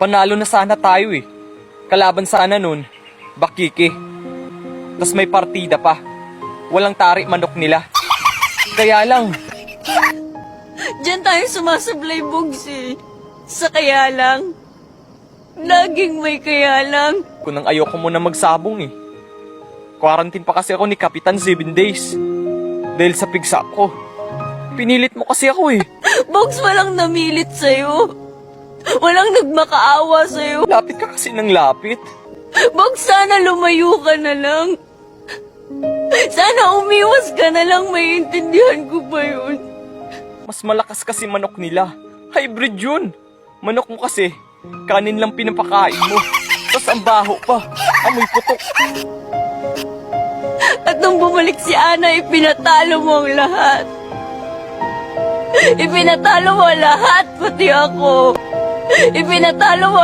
Panalo na sana tayo eh. Kalaban sana nun, bakiki. Tas may partida pa. Walang tari manok nila. Kaya lang, Diyan tayo sumasablay bugs eh. Sa kaya lang. Laging may kaya lang. kung nang ayoko muna magsabong eh. Quarantine pa kasi ako ni Kapitan 7 days. Dahil sa pigsa ko. Pinilit mo kasi ako eh. Bugs walang namilit sa'yo. Walang nagmakaawa sa'yo. Lapit ka kasi ng lapit. Bugs sana lumayo ka na lang. Sana umiwas ka na lang, maiintindihan ko ba yun? Mas malakas kasi manok nila. Hybrid yun. Manok mo kasi, kanin lang pinapakain mo. Tapos ang baho pa. Amoy putok. At nung bumalik si Ana, ipinatalo mo ang lahat. Ipinatalo mo lahat, pati ako. Ipinatalo mo